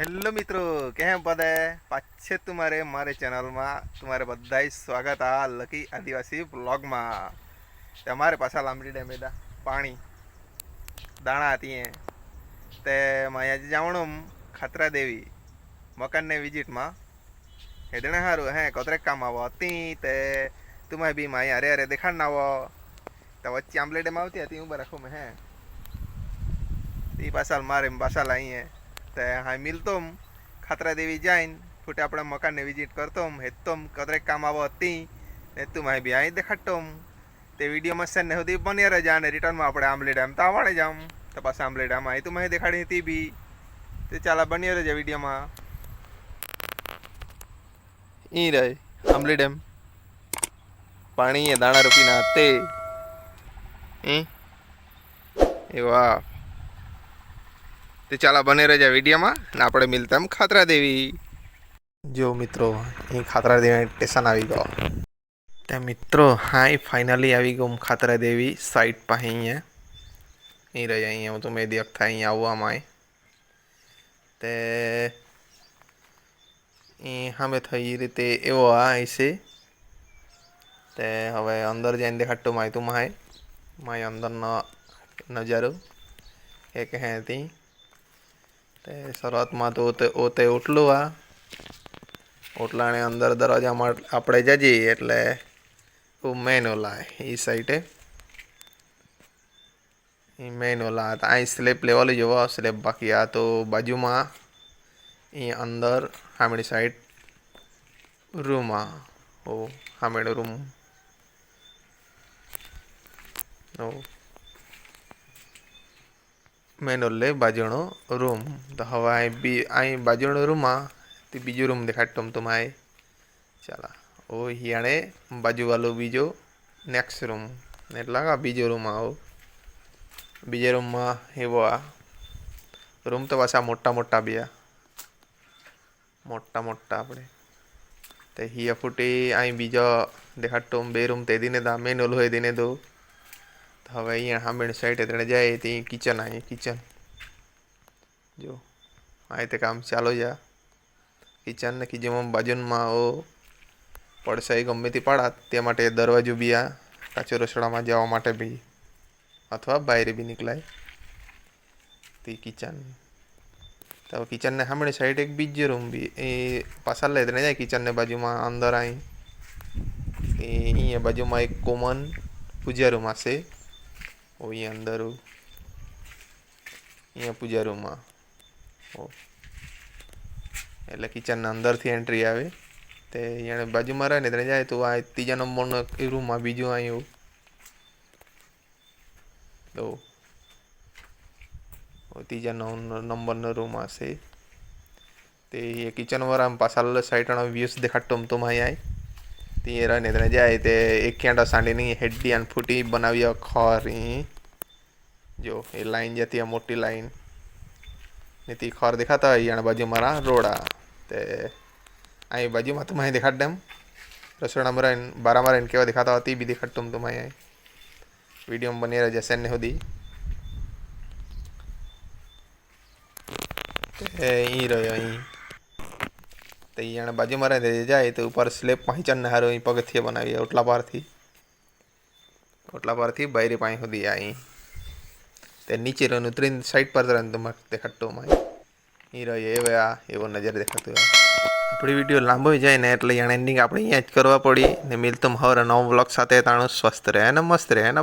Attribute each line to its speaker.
Speaker 1: Hello મિત્રો, કેમ બધા? પાછે તમારે મારે ચેનલમાં તમારે બધા સ્વાગત આ લકી આદિવાસી બ્લોગમાં તમારે પાછા લાંબડી ડેમેદા પાણી, દાણા હતી એ. તે માયા જાવણું ખાતરા દેવી, મકાનને વિઝિટમાં. હેદણે સારું હે, કોતરેક કામ આવો. હતી તે તુમે બી માયા અરે અરે દેખાડ ના આવો. તો વચ્ચે આંબલેડેમાં ડેમ આવતી હતી હું બરાખું મેં, હે. એ પાછા મારે પાછા અહીંયા તે હા મિલતોમ, ખાતરા દેવી જાઈન, ફૂટે આપણા મકાનને વિઝિટ કરતોમ હેતોમ કદરેક કામ આવો હતી ને તું માહી બી અહીં દેખાડતોમ. તે વિડીયોમાં સેન સુધી બની રહેજા અને રિટર્નમાં આપણે આંબલી ડેમ તો આવડે જામ. તો પાછા આંબલી ડેમ અહીં તું માહી દેખાડી હતી બી. તે ચાલા બની રહેજા વિડીયોમાં. ઈ રહે આંબલી ડેમ પાણી એ દાણા રૂપીના તે. એ વાહ. તે ચાલા બને રહેજા વિડીયોમાં. ને આપણે મિલતા ખાતરા દેવી. જો મિત્રો, અહીં ખાતરા દેવી સ્ટેશન આવી ગયો. ત્યાં મિત્રો હા એ ફાઇનલી આવી ગયો ખાતરા દેવી સાઈટ પાસે અહીંયા. અહીં રહી, અહીંયા હું તો મેં દેખ થાય અહીંયા આવવામાં તે અહીં સામે થઈ રીતે એવો આ હશે તે હવે અંદર જઈને દેખાડતો માય તું માય. માય અંદરનો નજારો. એક હતી તે શરૂઆતમાં તો ઓતે ઓટલું આ. ઓટલાને અંદર દરવાજામાં આપણે જઈએ એટલે મેન ઓલા એ સાઈડે એ. મેન ઓલા હતા. અહીં સ્લેબ લેવાલી જોવો સ્લેબ બાકી આ તો બાજુમાં એ અંદર હામેડી સાઈડ રૂમમાં. ઓ હામેડો રૂમ. ઓ. મેન ઓલે બાજુનો રૂમ. તો હવે અહીં બી અહીં બાજુનો રૂમમાં તે બીજો રૂમ દેખાડતો તો માય. ચાલા ઓ હિયાણે બાજુવાળો બીજો નેક્સ્ટ રૂમ એટલે આ બીજો રૂમ આવો. બીજા રૂમમાં એવો આ. રૂમ તો પાછા મોટા મોટા બે મોટા મોટા આપણે. તે હિયા ફૂટી અહીં બીજો દેખાડતો બે રૂમ તે દિને દા મેન ઓલો હોય દિને દો હવે અહીંયા સામેની સાઈડે ત્રણે જાય, તે કિચન અહીં કિચન જો, આ રીતે કામ ચાલો જા. કિચન ને કિચનમાં બાજુમાં ઓ પડસાઈ ગમે તે પાડા, તે માટે દરવાજો બી આ, કાચો રસોડામાં જવા માટે બી. અથવા બહાર બી નીકળાય. તે કિચન તો કિચનને સામે સાઈડ એક બીજો રૂમ બી. એ પાછા લઈ ત્રણે જાય કિચનને બાજુમાં, અંદર અહીં એ અહીંયા બાજુમાં એક કોમન પૂજા રૂમ હશે. ઓ અહીંયા અંદર. અહીંયા પૂજા રૂમમાં ઓ. એટલે કિચનના અંદરથી એન્ટ્રી આવે. તે અહીંયા બાજુમાં રહે ને ત્યાં જાય તો આ ત્રીજા નંબરનો એ રૂમમાં બીજું અહીં તો ત્રીજા નવ નંબરનો રૂમ હશે તે કિચનવાળા પાછા સાઈડ વ્યૂઝ દેખાડતો તો અહીં તે રહે તને જાય તે એક ક્યાંટા સાંડીની હેડી અને ફૂટી બનાવી ખરી. જો, એ લાઈન જતી મોટી લાઈન. ને તે ખર દેખાતા હોય અને બાજુ મારા રોડા. તે અહીં બાજુમાં તો અહીં દેખાડ એમ. રસોડામાં રહીને, બારામાં રહીને કેવા દેખાતા હતી બી દેખાડતું તો અહીં. વિડીયોમાં બની રહ્યા જશે ને સુધી. એ અહીં રહ્યો અહીં. તે અહીંયા બાજુમાં મારે જાય તો ઉપર સ્લેબ પહોંચન હારો અહીં પગથિયે બનાવી ઓટલા પારથી. ઓટલા પારથી બાયરી પાણી સુધી અહીં તે નીચે રહ્યું ઉતરીને સાઈડ પર રહ્યું તમારે દેખાડતો માં અહીં રહ્યો એવે આ, એવો નજર દેખાતો આપણી વીડિયો લાંબો જાય ને એટલે એને એન્ડિંગ આપણે અહીંયા જ કરવા પડી. ને મિલતમ હવે નવો બ્લોગ સાથે તાણું સ્વસ્થ રહે ને મસ્ત રહે ને